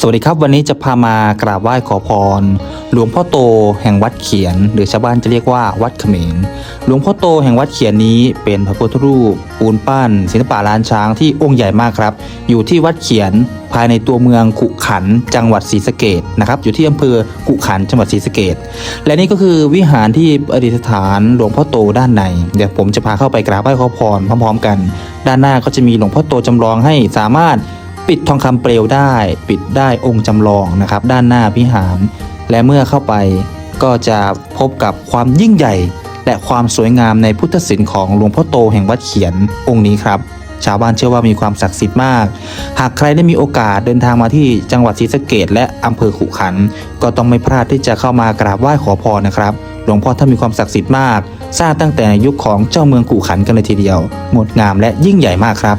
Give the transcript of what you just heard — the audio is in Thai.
สวัสดีครับวันนี้จะพามากราบไหว้ขอพร หลวงพ่อโตแห่งวัดเขียน หรือชาวบ้านจะเรียกว่าวัดเขมรหลวงพ่อโตแห่งวัดเขียนนี้เป็นพระพุทธรูปปูนปั้น ศิลปะล้านช้างที่องค์ใหญ่มากครับ อยู่ที่วัดเขียนภายในตัวเมืองขุขันจังหวัดศรีสะเกดนะครับอยู่ที่อำเภอขุขันจังหวัดศรีสะเกดและนี่ก็คือวิหารที่ประดิษฐานหลวงพ่อโตด้านในเดี๋ยวผมจะพาเข้าไปกราบไหว้ขอพรพร้อม ๆ กัน ด้านหน้าก็จะมีหลวงพ่อโตจำลองให้สามารถ ปิดทองคำเปลวได้ ปิดได้องค์จำลองนะครับ ด้านหน้าพิหาร และเมื่อเข้าไปก็จะพบกับความยิ่งใหญ่ และความสวยงามในพุทธศิลป์ของหลวงพ่อโตแห่งวัดเขียนองค์นี้ครับ ชาวบ้านเชื่อว่ามีความศักดิ์สิทธิ์มาก หากใครได้มีโอกาสเดินทางมาที่จังหวัดศรีสะเกดและอำเภอขุขัน ก็ต้องไม่พลาดที่จะเข้ามากราบไหว้ขอพรนะครับหลวงพ่อท่านมีความศักดิ์สิทธิ์มาก สร้างตั้งแต่ยุคของเจ้าเมืองขุขันกันเลยทีเดียว งดงามและยิ่งใหญ่มากครับ